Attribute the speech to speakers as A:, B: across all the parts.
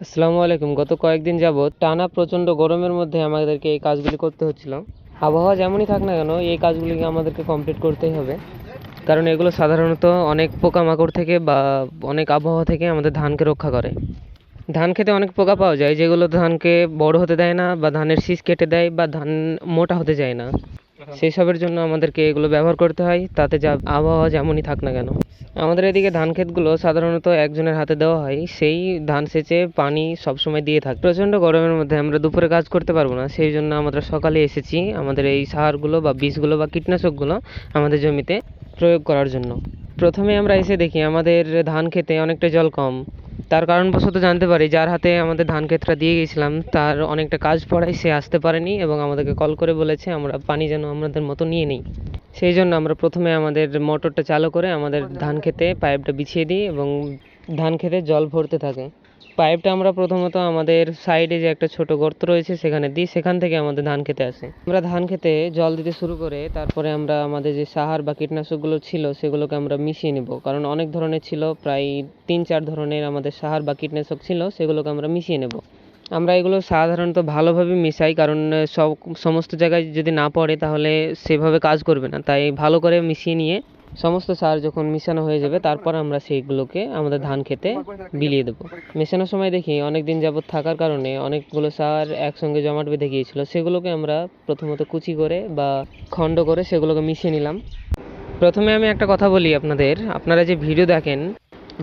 A: আসসালামু আলাইকুম। গত কয়েকদিন যাবৎ টানা প্রচণ্ড গরমের মধ্যে আমাদেরকে এই কাজগুলি করতে হচ্ছিল। আবহাওয়া যেমনই থাক না কেন, এই কাজগুলিকে আমাদেরকে কমপ্লিট করতেই হবে। কারণ এগুলো সাধারণত অনেক পোকামাকড় থেকে বা অনেক আবহাওয়া থেকে আমাদের ধানকে রক্ষা করে। ধান খেতে অনেক পোকা পাওয়া যায়, যেগুলো ধানকে বড় হতে দেয় না বা ধানের শীষ কেটে দেয় বা ধান মোটা হতে যায় না। সেই সবের জন্য আমাদেরকে এগুলো ব্যবহার করতে হয়, তাতে যা আবহাওয়া যেমনই থাক না কেন। আমাদের এদিকে ধান ক্ষেতগুলো সাধারণত একজনের হাতে দেওয়া হয়, সেই ধান সেচে পানি সবসময় দিয়ে থাকে। প্রচণ্ড গরমের মধ্যে আমরা দুপুরে কাজ করতে পারব না, সেই জন্য আমরা সকালে এসেছি আমাদের এই সারগুলো বা বীজগুলো বা কীটনাশকগুলো আমাদের জমিতে প্রয়োগ করার জন্য। প্রথমে আমরা এসে দেখি আমাদের ধান খেতে অনেকটা জল কম। তার কারণবশত জানতে পারি যার হাতে আমাদের ধান ক্ষেতটা দিয়ে গেছিলাম তার অনেকটা কাজ পড়ায় সে আসতে পারেনি এবং আমাদেরকে কল করে বলেছে, আমরা পানি যেন আমাদের মতো নিয়ে নিই। সেই জন্য আমরা প্রথমে আমাদের মোটরটা চালু করে আমাদের ধান খেতে পাইপটা বিছিয়ে দিই এবং ধান খেতে জল ভরতে থাকে। পাইপটা আমরা প্রথমত আমাদের সাইডে যে একটা ছোট গর্ত রয়েছে সেখানে দিই, সেখান থেকে আমাদের ধান খেতে আসে। আমরা ধান খেতে জল দিতে শুরু করে তারপরে আমরা আমাদের যে সাহার বা কীটনাশকগুলো ছিল সেগুলোকে আমরা মিশিয়ে নেব। কারণ অনেক ধরনের ছিল, প্রায় তিন চার ধরনের আমাদের সাহার বা কীটনাশক ছিল, সেগুলোকে আমরা মিশিয়ে নেব। আমরা এগুলো সাধারণত ভালোভাবে মিশাই, কারণ সব, সমস্ত জায়গায় যদি না পড়ে তাহলে সেভাবে কাজ করবে না। তাই ভালো করে মিশিয়ে নিয়ে সমস্ত সার যখন মিশানো হয়ে যাবে, তারপর আমরা সেইগুলোকে আমাদের ধান খেতে বিলিয়ে দেবো। মেশানোর সময় দেখি অনেক দিন যাবত থাকার কারণে অনেকগুলো সার একসঙ্গে জমাট বেঁধে গিয়েছিল, সেগুলোকে আমরা প্রথমত কুচি করে বা খণ্ড করে সেগুলোকে মিশিয়ে নিলাম। প্রথমে আমি একটা কথা বলি আপনাদের, আপনারা যে ভিডিও দেখেন,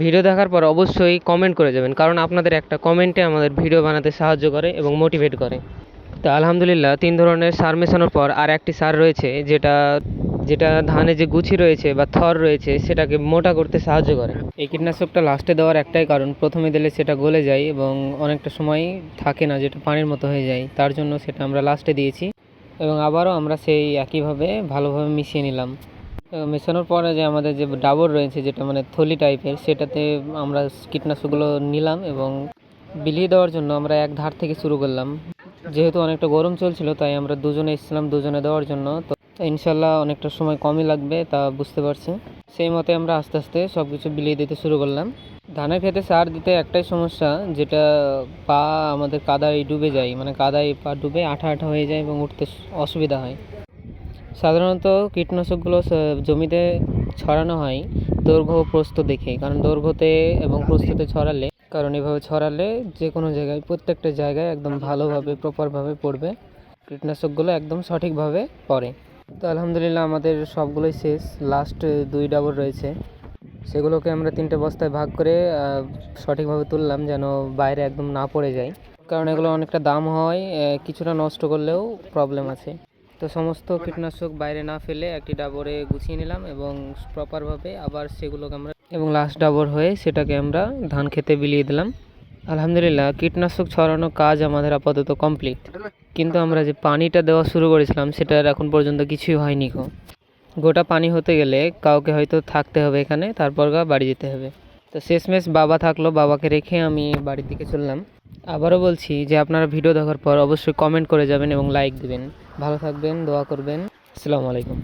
A: ভিডিও দেখার পর অবশ্যই কমেন্ট করে যাবেন, কারণ আপনাদের একটা কমেন্টে আমাদের ভিডিও বানাতে সাহায্য করে এবং মোটিভেট করে। তো আলহামদুলিল্লাহ, তিন ধরনের সার মেশানোর পর আর একটি সার রয়েছে, যেটা যেটা ধানে যে গুছি রয়েছে বা থর রয়েছে, সেটাকে মোটা করতে সাহায্য করে। এই কীটনাশকটা লাস্টে দেওয়ার একটাই কারণ। প্রথমে দিলে সেটা গলে যায় এবং অনেকটা সময় থাকে না, যেটা পানির মতো হয়ে যায়। তার জন্য সেটা আমরা লাস্টে দিয়েছি। এবং আবারও আমরা সেই একইভাবে ভালোভাবে মিশিয়ে নিলাম। মেশানোর পরে যে আমাদের যে ডাবর রয়েছে, যেটা মানে থলি টাইপের সেটাতে আমরা কীটনাশকগুলো নিলাম এবং বিলিয়ে দেওয়ার জন্য আমরা এক ধার থেকে শুরু করলাম। যেহেতু অনেকটা গরম চলছিল, তাই আমরা দুজনে এসেছিলাম দুজনে দেওয়ার জন্য। তো ইনশাল্লাহ অনেকটা সময় কমই লাগবে, তা বুঝতে পারছি। সেই মতে আমরা আস্তে আস্তে সব কিছু বিলিয়ে দিতে শুরু করলাম। ধানের খেতে সার দিতে একটাই সমস্যা, যেটা পা আমাদের কাদায় ডুবে যায় মানে কাদায় পা ডুবে আঠা আঠা হয়ে যায় এবং উঠতে অসুবিধা হয়। সাধারণত কীটনাশকগুলো জমিতে ছড়ানো হয় দৈর্ঘ্য প্রস্থ দেখে, কারণ দৈর্ঘ্যতে এবং প্রস্থতে ছড়ালে, কারণ এভাবে ছড়ালে যে কোনো জায়গায়, প্রত্যেকটা জায়গায় একদম ভালোভাবে প্রপারভাবে পড়বে। কীটনাশকগুলো একদম সঠিকভাবে পড়ে। তো আলহামদুলিল্লাহ আমাদের সবগুলোই শেষ। লাস্ট দুই ডাবর রয়েছে। সেগুলোকে আমরা তিনটে বস্তায় ভাগ করে সঠিকভাবে তুললাম যেন বাইরে একদম না পড়ে যায়। কারণ এগুলো অনেকটা দাম হয় কিছুটা নষ্ট করলেও প্রবলেম আছে। তো সমস্ত কীটনাশক বাইরে না ফেলে একটি ডাবরে গুছিয়ে নিলাম এবং প্রপারভাবে আবার সেগুলোকে আমরা এবং লাস্ট ডাবর হয়ে সেটাকে আমরা ধান খেতে বিলিয়ে দিলাম। আলহামদুলিল্লাহ, কীটনাশক ছড়ানো কাজ আমাদের আপাতত কমপ্লিট কিন্তু আমরা যে পানিটা দেওয়া শুরু করেছিলাম, সেটার এখন পর্যন্ত কিছুই হয়নি গো। গোটা পানি হতে গেলে কাউকে হয়তো থাকতে হবে এখানে, তারপর গা বাড়ি যেতে হবে। তো শেষমেশ বাবা থাকল, বাবাকে রেখে আমি বাড়ির দিকে চললাম। আবারও বলছি যে আপনারা ভিডিও দেখার পর অবশ্যই কমেন্ট করে যাবেন এবং লাইক দেবেন। ভালো থাকবেন, দোয়া করবেন। আসসালামু আলাইকুম।